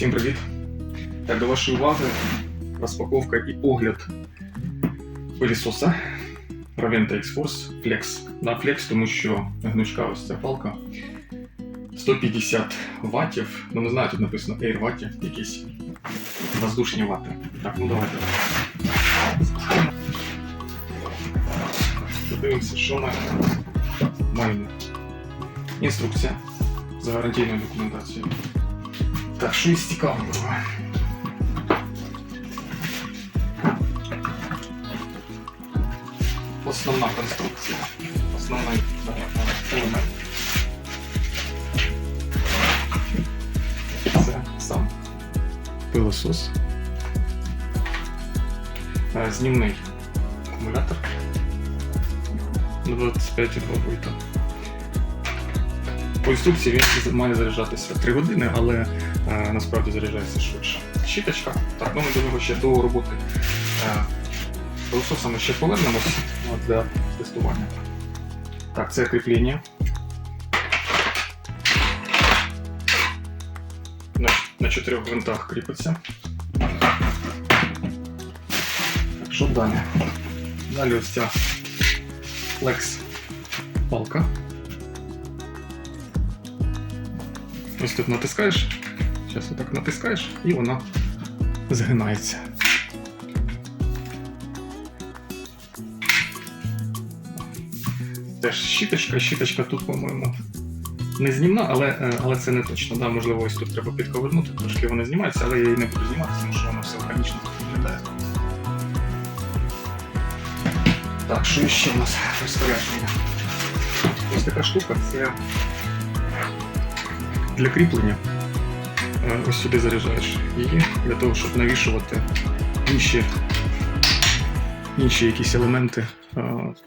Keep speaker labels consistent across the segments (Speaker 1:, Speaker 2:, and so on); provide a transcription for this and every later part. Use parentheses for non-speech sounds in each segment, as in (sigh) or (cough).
Speaker 1: Всім привіт! Так, до вашої уваги розпаковка і огляд пилісоса Raventa X-Force Flex. На Flex, тому що гнучка ось ця палка 150 ваттів. Ну не знаю, тут написано Air ватті, якісь воздушні вати. Так, ну давайте. Подивимося, що ми маємо. Інструкція з гарантійною документацією. Так, що із цікавого? Основна конструкція. Основний е, елемент. Це сам пилосос. Е, Знімний акумулятор на 25,2 вольта. По інструкції він має заряджатися 3 години, але е, насправді заряджається швидше. Щіточка. Так, ну ми до нього ще до роботи е, ще повернемось для тестування. Так, це кріплення. На, на чотирьох гвинтах кріпиться. Що далі? Далі ось ця Flex палка. Ось тут натискаєш, зараз отак натискаєш і вона згинається. Теж щіточка, щіточка тут, по-моєму, не знімна, але, е, але це не точно. Да, можливо, ось тут треба підковернути, трошки вона знімається, але я її не буду знімати, тому що воно все органічно виглядає. Так, що ще у нас розпорядження? Ось така штука, це для кріплення. Е, Ось сюди заряджаєш її для того, щоб навішувати інші, інші якісь елементи, е,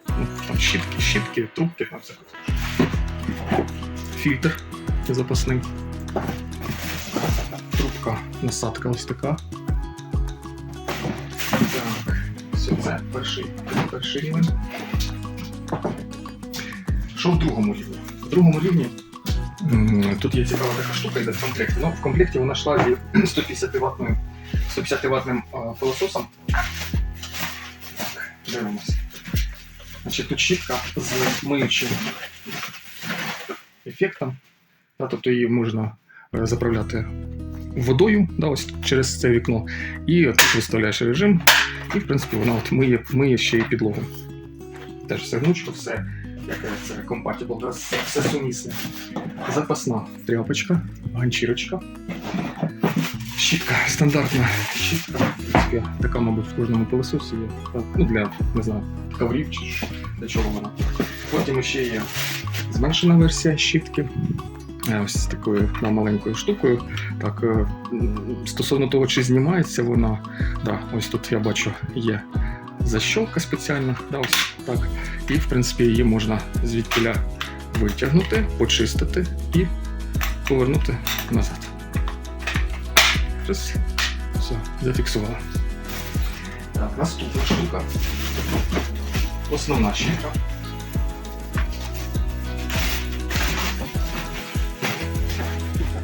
Speaker 1: ну, там щітки, щітки, трубки. Фільтр запасний. Трубка, насадка ось така. Так, все, це перший, перший рівень. Що в другому рівні? В другому рівні Тут є цікава така штука, йде в комплекті. Ну, в комплекті вона йшла зі 150 ваттним 150 ваттним пилососом. Так, дивимося. Значить, тут щітка з миючим ефектом. Да, тобто її можна е, заправляти водою да, ось через це вікно. І тут виставляєш режим, і в принципі вона от миє, миє ще й підлогу. Теж все гнучко, все це compatible, да, все, все сумісне. Запасна тряпочка, ганчірочка. Щітка, стандартна щітка. Така, мабуть, в кожному пилососі є. Ну, для, не знаю, коврів чи для чого вона. Потім ще є зменшена версія щітки. Е, Ось такою да, маленькою штукою. Так, е, стосовно того, чи знімається вона, да, ось тут я бачу є защолка спеціальна. Да, ось так. І, в принципі, її можна звідтіля витягнути, почистити і повернути назад. Раз. Все, зафіксувала. Так, наступна штука. Основна щітка.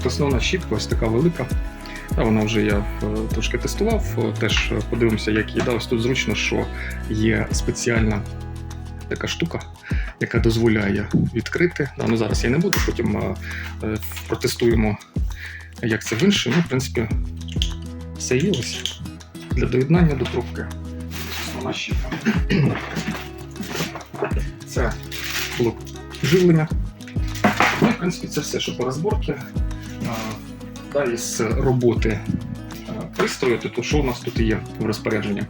Speaker 1: Основна щітка ось така велика. Та вона вже я е, трошки тестував, е, теж подивимося, як її. Да, тут зручно, що є спеціальна така штука, яка дозволяє відкрити. Ну, зараз я не буду, потім е, протестуємо, як це в іншому. Ну, в принципі, все є ось для доєднання до трубки. Це блок живлення. Ну, в принципі, це все, що по розборці. Далі з роботи а, пристрою, то що у нас тут є в розпорядженні?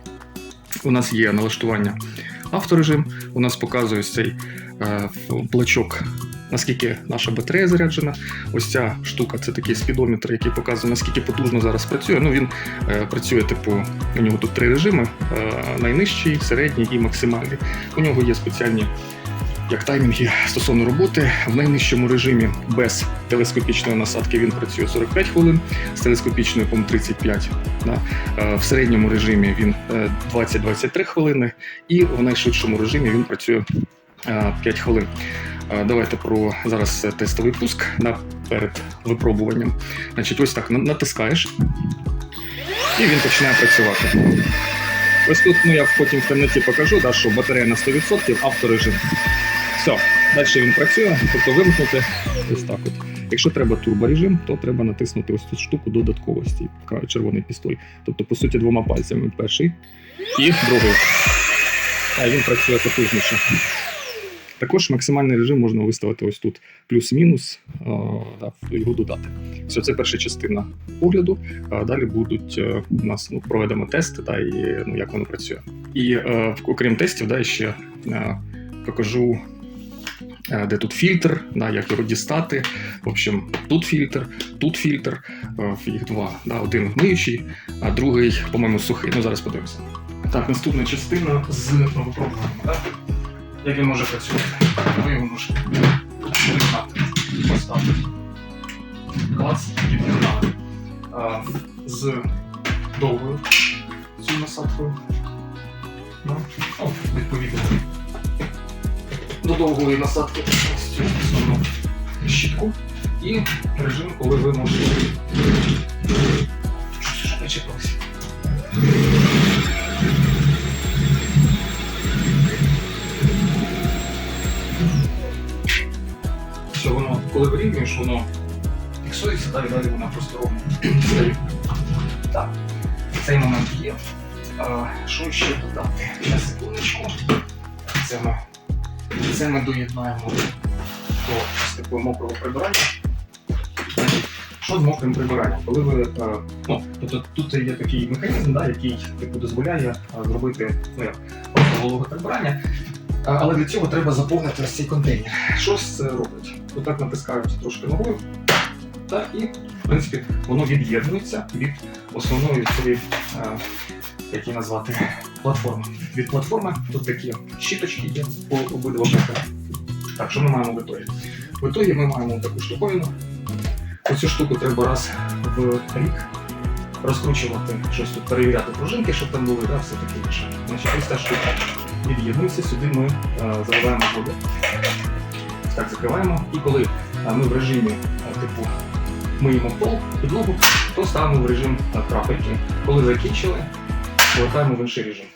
Speaker 1: У нас є налаштування авторежим, у нас показує цей е, блочок, наскільки наша батарея заряджена. Ось ця штука це такий спідометр, який показує, наскільки потужно зараз працює. Ну, він е, працює, типу, у нього тут три режими: е, найнижчий, середній і максимальний. У нього є спеціальні як таймінги стосовно роботи. В найнижчому режимі без телескопічної насадки він працює 45 хвилин, з телескопічною по 35. Да. Е, В середньому режимі він е, 20-23 хвилини, і в найшвидшому режимі він працює е, 5 хвилин. Е, Давайте про зараз е, тестовий пуск да, перед випробуванням. Значить, ось так натискаєш, і він починає працювати. Ось тут ну, я потім в темноті покажу, да, що батарея на 100%, авторежим. Все, далі він працює, тобто вимкнути ось так от. Якщо треба турборежим, то треба натиснути ось цю штуку додатковості, червоний пістоль. Тобто, по суті, двома пальцями перший і другий. А він працює потужніше. Також максимальний режим можна виставити ось тут плюс-мінус, його додати. Все, це перша частина огляду. Далі будуть е, у нас ну, проведемо тести, да, і ну, як воно працює. І е, окрім тестів, да, ще е, покажу, де тут фільтр, да, як його дістати. В общем, тут фільтр, тут фільтр, е, їх два. Да, один миючий, а другий, по-моєму, сухий. Ну, зараз подивимося. Так, наступна частина з випробуванням. Да? Як він може працювати? Ви його можете вигнати, поставити. Клац і. А, З довгою цю насадкою. Ну, відповідно. До довгої насадки ось цю основну щітку. І режим, коли ви можете. Щось вже почепилося. Що воно, коли вирівнюєш, воно фіксується, далі далі вона просто ровно стає. Так, цей момент є. Що ще додати? На секундочку. Це ми, це ми доєднаємо до ось мокрого прибирання. Що з мокрим прибиранням? Коли ви, е, ну, тобто тут є такий механізм, да, який типу, дозволяє е, зробити ну, як, вологе прибирання. Але для цього треба заповнити ось цей контейнер. Що ж це робить? Отак натискають трошки ногою, та, і, в принципі, воно від'єднується від основної цієї, е, як її назвати, платформи. Від платформи тут такі щіточки є по обидва боки. Так, що ми маємо в ітогі? В ітогі ми маємо таку штуковину. Оцю штуку треба раз в рік розкручувати, щось тут перевіряти пружинки, щоб там були, да, все таке інше. Значить, ось ця штука від'єднується, сюди ми е, заливаємо воду. Так, закриваємо. І коли е, ми в режимі е, типу миємо пол, підлогу, то ставимо в режим крапельки. Коли закінчили, повертаємо в інший режим.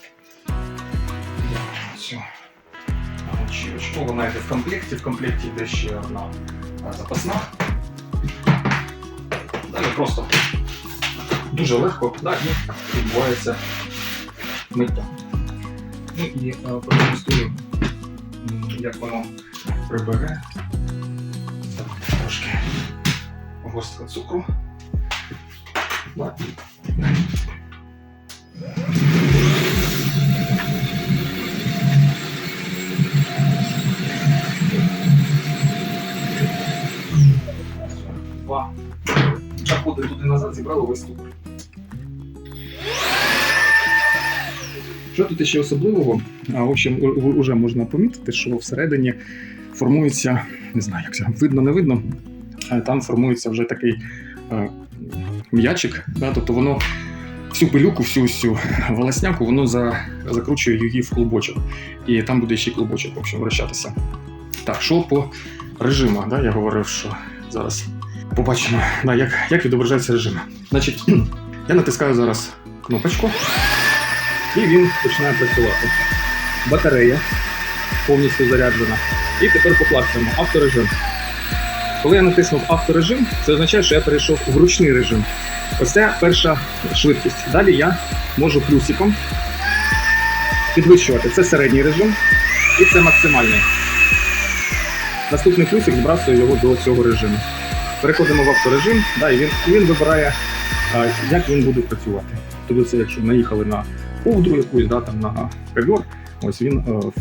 Speaker 1: Очірочку, вона в комплекті, в комплекті йде ще одна е, запасна. Далі просто дуже легко да, і відбувається миття. Ну і е, продемонструю, як воно прибере. Трошки горстка цукру. Два. Заходи туди назад, зібрали весь. Що тут ще особливого? В общем, вже можна помітити, що всередині формується, не знаю, як це видно, не видно. Там формується вже такий е, м'ячик, да, тобто воно всю пилюку, всю всю волосняку, воно за, закручує її в клубочок. І там буде ще клубочок в общем, вращатися. Так, що по режимах, да, я говорив, що зараз побачимо, да, як, як відображаються режими. Значить, (clears throat) я натискаю зараз кнопочку і він починає працювати. Батарея повністю заряджена. І тепер поклацаємо авторежим. Коли я натиснув авторежим, це означає, що я перейшов в ручний режим. Ось це перша швидкість. Далі я можу плюсиком підвищувати. Це середній режим і це максимальний. Наступний плюсик збрасує його до цього режиму. Переходимо в авторежим, да, і він, він вибирає, як він буде працювати. Тобто це якщо наїхали на ковдру якусь, да, там, на ковер, ось він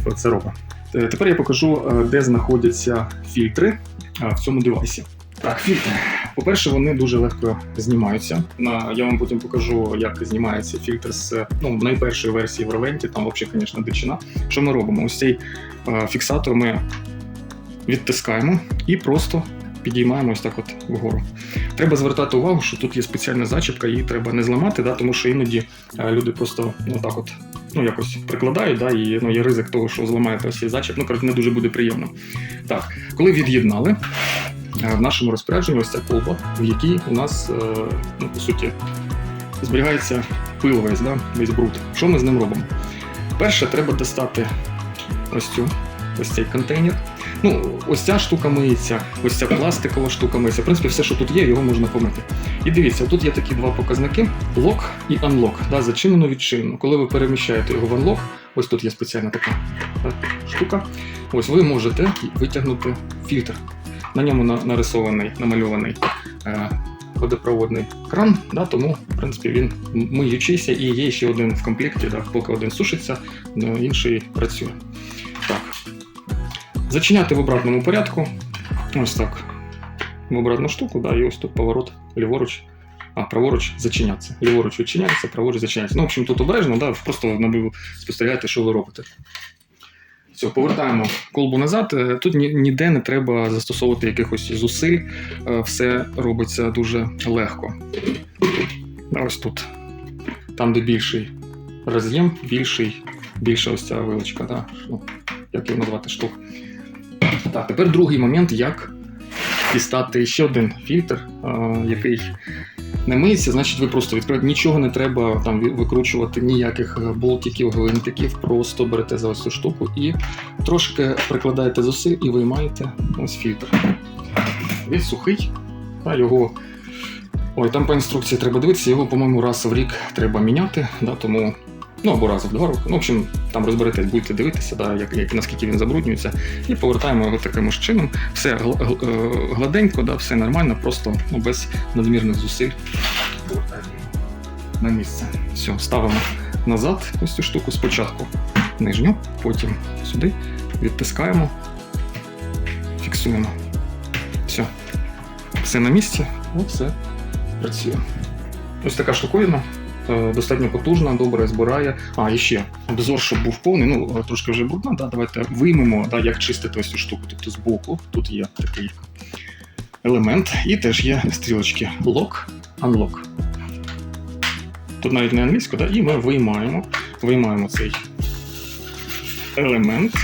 Speaker 1: е, це робить. Е, Тепер я покажу, е, де знаходяться фільтри в цьому девайсі. Так, фільтри. По-перше, вони дуже легко знімаються. Я вам потім покажу, як знімається фільтр з ну, найпершої версії в Ревенті, там взагалі, звісно, дичина. Що ми робимо? Ось цей фіксатор ми відтискаємо і просто підіймаємо ось так от вгору. Треба звертати увагу, що тут є спеціальна зачіпка, її треба не зламати, да, тому що іноді е, люди просто ну, так от ну, якось прикладають, да, і ну, є ризик того, що зламаєте ось цей зачіп. Ну, коротше, не дуже буде приємно. Так, коли від'єднали, е, в нашому розпорядженні ось ця колба, в якій у нас, е, ну, по суті, зберігається пил весь, да, весь бруд. Що ми з ним робимо? Перше, треба достати ось цю, ось цей контейнер. Ну, ось ця штука миється, ось ця пластикова штука миється. В принципі, все, що тут є, його можна помити. І дивіться, тут є такі два показники: лок і unlock, да, зачинено відчинено. Коли ви переміщаєте його в unlock, ось тут є спеціальна така штука. Ось ви можете витягнути фільтр. На ньому нарисований, намальований е, водопроводний кран, да, тому, в принципі, він миючийся і є ще один в комплекті, да, поки один сушиться, е, інший працює. Зачиняти в обратному порядку. Ось так. В обратну штуку, да, і ось тут поворот ліворуч. А, праворуч зачиняться. Ліворуч відчиняється, праворуч зачиняється. Ну, в общем, тут обережно, да, просто спостерігайте, що ви робите. Все, повертаємо колбу назад. Е, Тут ні- ніде не треба застосовувати якихось зусиль, Е, все робиться дуже легко. Ось тут. Там, де більший роз'єм, більший, більша ось ця вилочка, да? ну, як його назвати штук. Так, тепер другий момент, як дістати ще один фільтр, який не миється, значить ви просто відкриваєте. Нічого не треба там викручувати, ніяких болтиків, гвинтиків, просто берете за ось цю штуку і трошки прикладаєте зусиль і виймаєте ось фільтр. Він сухий, а його. Ой, там по інструкції треба дивитися, його, по-моєму, раз в рік треба міняти, да, тому. Ну або раз в два роки. Ну, в общем, там розберетесь, будете дивитися, да, як, як, наскільки він забруднюється, і повертаємо його таким чином. Все е, гладенько, да, все нормально, просто ну, без надмірних зусиль. Повертаємо на місце. Все, ставимо назад ось цю штуку спочатку нижню, потім сюди, відтискаємо, фіксуємо. Все. Все на місці, от все працює. Ось така штуковина. Е, Достатньо потужна, добре збирає. А, і ще обзор, щоб був повний. Ну, е, трошки вже брудна. Да, давайте виймемо, да, як чистити ось цю штуку. Тобто збоку тут є такий елемент, і теж є стрілочки lock, unlock. Тут навіть не англійською, да, і ми виймаємо, виймаємо цей елемент.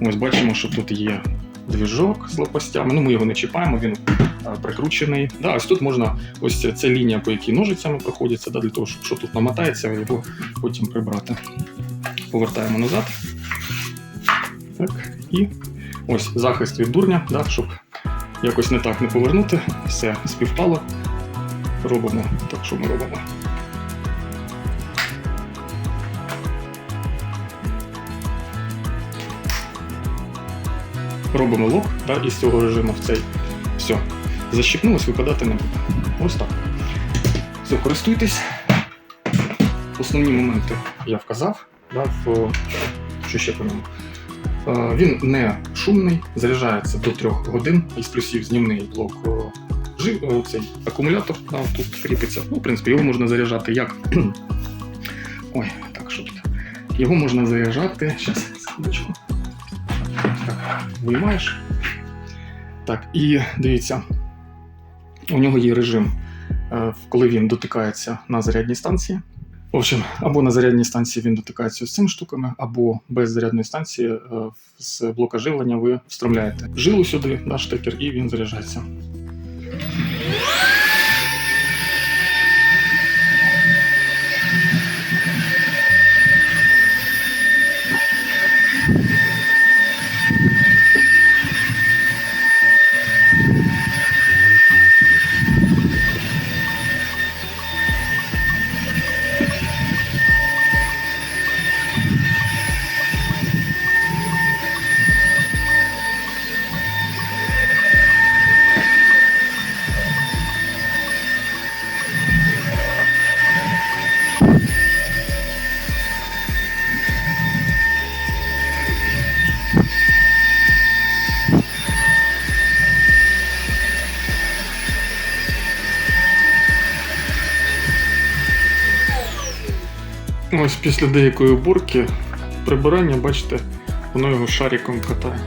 Speaker 1: Ось бачимо, що тут є двіжок з лопастями. Ну, ми його не чіпаємо, він прикручений. Да, ось тут можна, ось ця лінія, по якій ножицями проходиться, да, для того, щоб що тут намотається, його потім прибрати. Повертаємо назад. Так, і ось захист від дурня, да, щоб якось не так не повернути. Все співпало. Робимо так, що ми робимо. Робимо лок да, із цього режиму в цей. Все. Защипнулось, випадати не буде. Ось так. Все, користуйтесь. Основні моменти я вказав. Да, в... Що ще по ньому? Е, Він не шумний, заряджається до 3 годин. Із плюсів знімний блок жив, цей акумулятор да, тут кріпиться. Ну, в принципі, його можна заряджати як. (clears throat) Ой, так, що тут? Його можна заряджати. Зараз, секундочку. Так, виймаєш. Так, і дивіться, у нього є режим, е, коли він дотикається на зарядній станції. В общем, або на зарядній станції він дотикається з цими штуками, або без зарядної станції е, з блока живлення ви встромляєте жилу сюди, на штекер, і він заряджається. Ось після деякої уборки прибирання, бачите, воно його шариком катає.